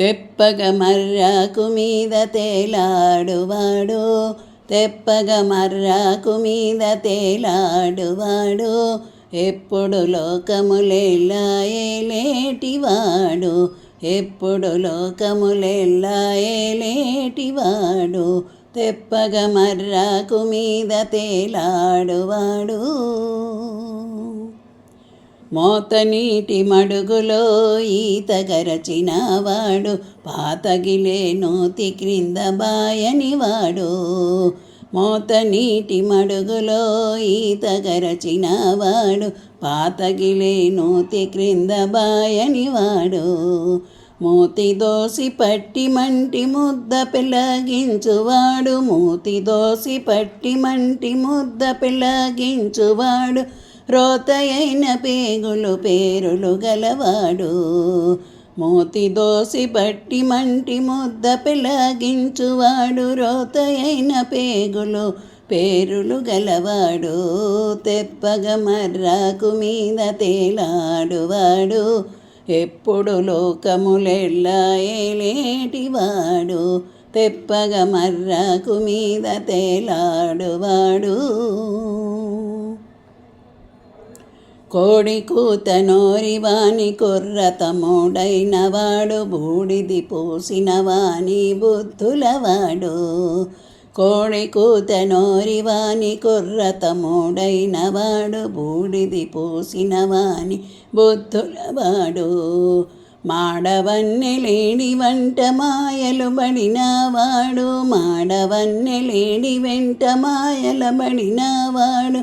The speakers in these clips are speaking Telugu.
తెప్పగ మర్రాకు మీద తేలాడువాడు తెప్పగ మర్రాకు మీద తేలాడువాడు ఎప్పుడు లోకములెల్లా ఏలేటివాడు ఎప్పుడు లోకములెల్లా ఏలేటివాడు తెప్పగ మర్రాకు మీద తేలాడువాడు మోత నీటి మడుగులో ఈత గరచినవాడు పాతగిలే నోతి క్రింద బాయనివాడు. మోత నీటి మడుగులో ఈత గరచినవాడు పాతగిలే నోతి క్రింద బాయనివాడు. మూతి దోసి పట్టి మంటి ముద్ద పిల్లగించువాడు మూతి దోసి పట్టి మంటి ముద్ద పిల్లగించువాడు రోతయైన పేగులు పేరులు గలవాడు. మోతి దోసి బట్టి మంటి ముద్ద పిలగించువాడు. రోతయైన పేగులు పేరులు గలవాడు. తెప్పగ మర్రాకు మీద తేలాడువాడు. ఎప్పుడు లోకములెల్లా ఏలేటివాడు. తెప్పగ మర్రాకు మీద తేలాడువాడు. కోడి కూత నోరి వాని కుర్ర వాడు బూడిది పోసిన వాని బుద్ధులవాడు కోడి కూత నోరి వాని కుర్ర వాడు బూడిది పోసిన వాని బుద్ధులవాడు మాడవన్నె లేడి వంట మాయలు బడినవాడు మాడవన్నె లేడి వెంట మాయల బడినవాడు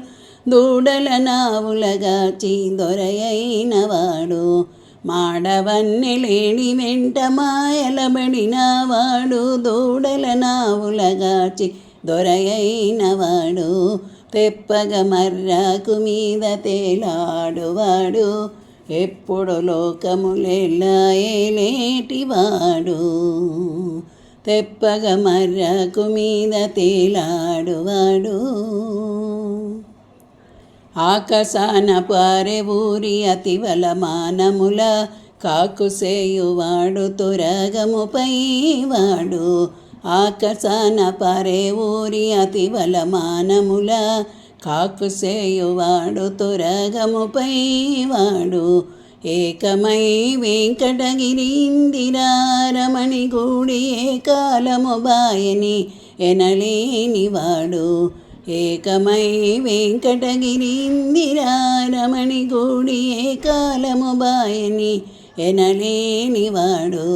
దూడల నావులగాచి దొరయైనవాడు మాడవన్నె లేని వెంట మాయలబడిన వాడు దూడల నావులగాచి దొరయైన వాడు తెప్పగ మర్రాకు మీద తేలాడువాడు. ఎప్పుడు లోకములెల్లా ఏలేటివాడు తెప్పగ మర్రాకు మీద తేలాడువాడు. ఆకాశాన పారె ఊరి అతివల మానముల కాకుసేయువాడు తురగముపై వాడు. ఆకాశాన పారే ఊరి అతివల మానముల కాకుసేయువాడు తురగముపై వాడు. ఏకమై వెంకటగిరి గూడి ఏ కాలము బాయని ఎనలేనివాడు ఏకమై వెంకటగిరిందిరారమణి గూడి ఏ కాలము బాయని ఎనలేనివాడు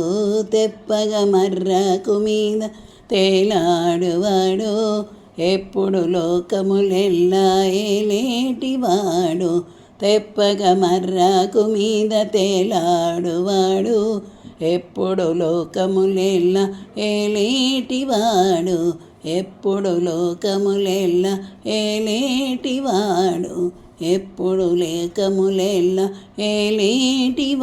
తెప్పగ మర్రకు మీద తేలాడువాడు. ఎప్పుడు లోకములెల్లా ఏలేటివాడు తెప్పగ మర్రకు మీద తేలాడువాడు. ఎప్పుడు లోకములెల్లా ఏలేటివాడు ఎప్పుడు లోకములెల్ల ఏలేటివాడు? ఎప్పుడు లేకములెల్ల ఏలేటివాడు?